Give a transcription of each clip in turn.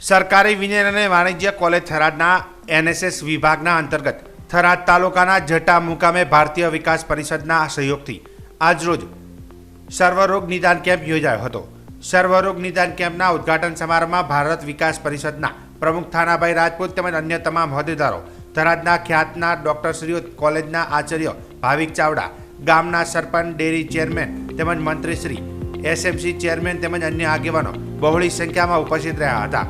સરકારી વિજ્ઞાન અને વાણિજ્ય કોલેજ થરાદના એનએસએસ વિભાગના અંતર્ગત થરાદ તાલુકાના જટા મુકામે ભારતીય વિકાસ પરિષદના સહયોગથી આજરોજ સર્વરોગ નિદાન કેમ્પ યોજાયો હતો. સર્વરોગ નિદાન કેમ્પના ઉદ્ઘાટન સમારંભમાં ભારત વિકાસ પરિષદના પ્રમુખ થાનાભાઈ રાજપૂત તેમજ અન્ય તમામ હોદ્દેદારો, થરાદના ખ્યાતના ડોક્ટરશ્રીઓ કોલેજના આચાર્ય ભાવિક ચાવડા, ગામના સરપંચ, ડેરી ચેરમેન તેમજ મંત્રીશ્રી, એસએમસી ચેરમેન તેમજ અન્ય આગેવાનો બહોળી સંખ્યામાં ઉપસ્થિત રહ્યા હતા.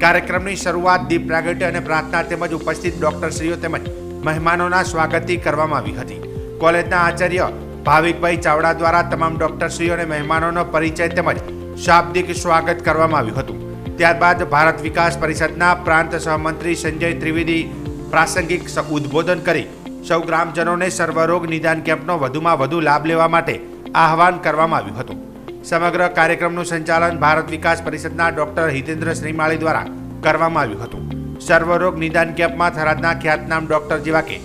કાર્યક્રમની શરૂઆત દીપ પ્રાગટ્ય અને પ્રાર્થના તેમજ ઉપસ્થિત ડોક્ટરશ્રીઓ તેમજ મહેમાનોના સ્વાગતથી કરવામાં આવી હતી. કોલેજના આચાર્ય ભાવિકભાઈ ચાવડા દ્વારા તમામ ડોક્ટરશ્રીઓ અને મહેમાનોનો પરિચય તેમજ શાબ્દિક સ્વાગત કરવામાં આવ્યું હતું. ત્યારબાદ ભારત વિકાસ પરિષદના પ્રાંત સહમંત્રી સંજય ત્રિવેદી પ્રાસંગિક ઉદ્બોધન કરી સૌ ગ્રામજનોને સર્વરોગ નિદાન કેમ્પનો વધુમાં વધુ લાભ લેવા માટે આહવાન કરવામાં આવ્યું હતું. સમગ્ર કાર્યક્રમનું સંચાલન ભારત વિકાસ પરિષદના ડોક્ટર હિતેન્દ્ર શ્રીમાળી દ્વારા કરવામાં આવ્યું હતું. સર્વરોગ નિદાન કેમ્પમાં થરાદના ખ્યાતનામ ડોક્ટર જેવા કે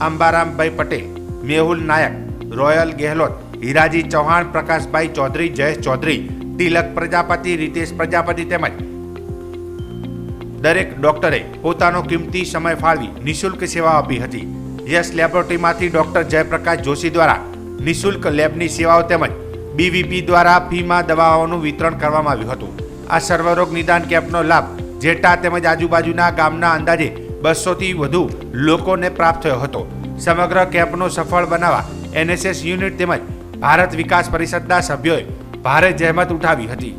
અંબારામભાઈ પટેલ, મેહુલ નાયક, રોયલ ગેહલોત, હીરાજી ચૌહાણ, પ્રકાશભાઈ ચૌધરી, જયેશ ચૌધરી, તિલક પ્રજાપતિ, રીતેશ પ્રજાપતિ તેમજ દરેક ડોક્ટરે પોતાનો કિંમતી સમય ફાળવી નિઃશુલ્ક સેવા આપી હતી. યસ લેબોરેટરીમાંથી ડોક્ટર જયપ્રકાશ જોશી દ્વારા નિઃશુલ્ક લેબની સેવાઓ તેમજ બીવીપી દ્વારા ફીમાં દવાઓનું વિતરણ કરવામાં આવ્યું હતું. આ સર્વરોગ નિદાન કેમ્પનો લાભ જેટા તેમજ આજુબાજુના ગામના અંદાજે બસોથી વધુ લોકોને પ્રાપ્ત થયો હતો. સમગ્ર કેમ્પનો સફળ બનાવવા એનએસએસ યુનિટ તેમજ ભારત વિકાસ પરિષદના સભ્યોએ ભારે જહેમત ઉઠાવી હતી.